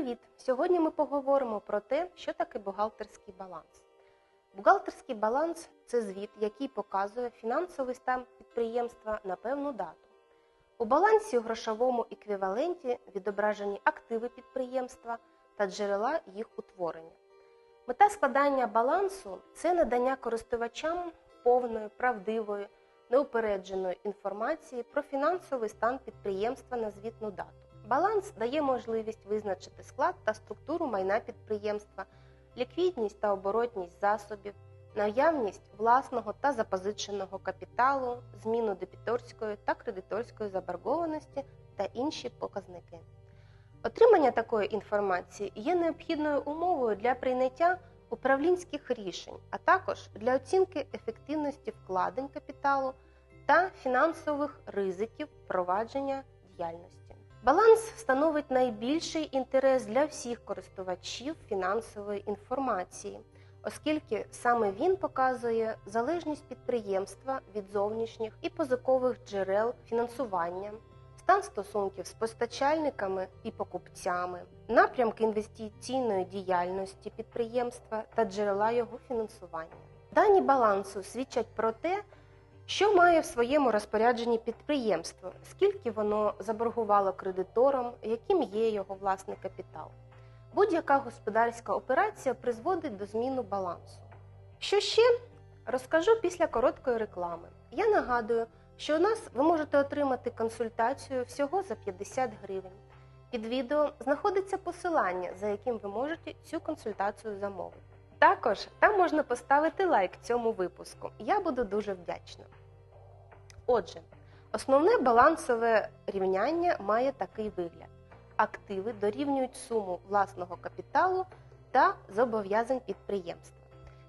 Привіт! Сьогодні ми поговоримо про те, що таке бухгалтерський баланс. Бухгалтерський баланс це звіт, який показує фінансовий стан підприємства на певну дату. У балансі у грошовому еквіваленті відображені активи підприємства та джерела їх утворення. Мета складання балансу це надання користувачам повної, правдивої, неупередженої інформації про фінансовий стан підприємства на звітну дату. Баланс дає можливість визначити склад та структуру майна підприємства, ліквідність та оборотність засобів, наявність власного та запозиченого капіталу, зміну дебіторської та кредиторської заборгованості та інші показники. Отримання такої інформації є необхідною умовою для прийняття управлінських рішень, а також для оцінки ефективності вкладень капіталу та фінансових ризиків провадження діяльності. Баланс становить найбільший інтерес для всіх користувачів фінансової інформації, оскільки саме він показує залежність підприємства від зовнішніх і позикових джерел фінансування, стан стосунків з постачальниками і покупцями, напрямки інвестиційної діяльності підприємства та джерела його фінансування. Дані балансу свідчать про те, що має в своєму розпорядженні підприємство, скільки воно заборгувало кредиторам, яким є його власний капітал. Будь-яка господарська операція призводить до зміни балансу. Що ще розкажу після короткої реклами. Я нагадую, що у нас ви можете отримати консультацію всього за 50 гривень. Під відео знаходиться посилання, за яким ви можете цю консультацію замовити. Також там можна поставити лайк цьому випуску. Я буду дуже вдячна. Отже, основне балансове рівняння має такий вигляд: активи дорівнюють суму власного капіталу та зобов'язань підприємства.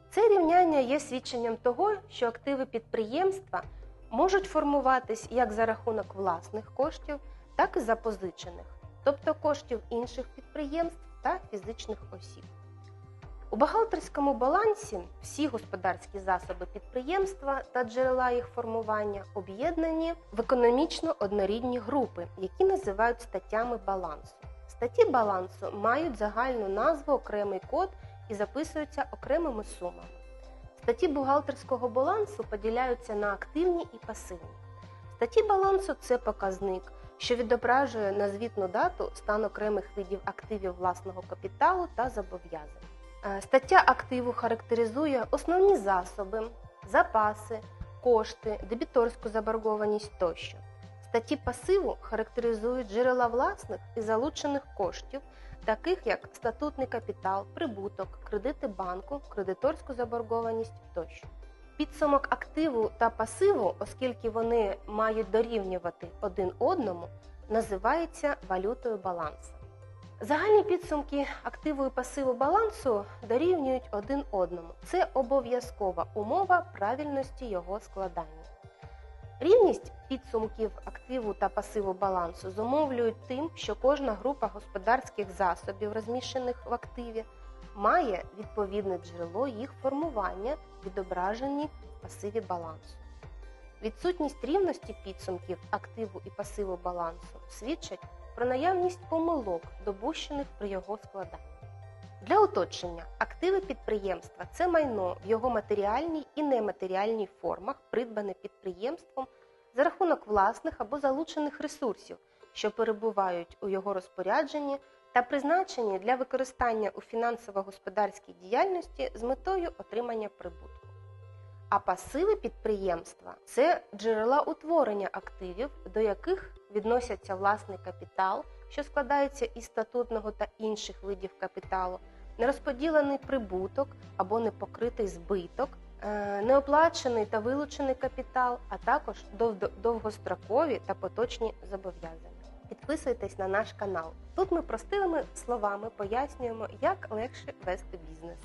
Це рівняння є свідченням того, що активи підприємства можуть формуватись як за рахунок власних коштів, так і запозичених, тобто коштів інших підприємств та фізичних осіб. У бухгалтерському балансі всі господарські засоби підприємства та джерела їх формування об'єднані в економічно однорідні групи, які називають статтями балансу. Статті балансу мають загальну назву окремий код і записуються окремими сумами. Статті бухгалтерського балансу поділяються на активні і пасивні. Статті балансу це показник, що відображує на звітну дату стан окремих видів активів власного капіталу та зобов'язань. Стаття активу характеризує основні засоби, запаси, кошти, дебіторську заборгованість тощо. Статті пасиву характеризують джерела власних і залучених коштів, таких як статутний капітал, прибуток, кредити банку, кредиторську заборгованість тощо. Підсумок активу та пасиву, оскільки вони мають дорівнювати один одному, називається валютою балансу. Загальні підсумки активу і пасиву балансу дорівнюють один одному. Це обов'язкова умова правильності його складання. Рівність підсумків активу та пасиву балансу зумовлюють тим, що кожна група господарських засобів, розміщених в активі, має відповідне джерело їх формування, відображені в пасиві балансу. Відсутність рівності підсумків активу і пасиву балансу свідчать про наявність помилок, допущених при його складанні. Для уточнення, активи підприємства це майно в його матеріальній і нематеріальній формах, придбане підприємством за рахунок власних або залучених ресурсів, що перебувають у його розпорядженні та призначені для використання у фінансово-господарській діяльності з метою отримання прибутку. А пасиви підприємства це джерела утворення активів, до яких відносяться власний капітал, що складається із статутного та інших видів капіталу, нерозподілений прибуток або непокритий збиток, е, неоплачений та вилучений капітал, а також довгострокові та поточні зобов'язання. Підписуйтесь на наш канал. Тут ми простими словами пояснюємо, як легше вести бізнес.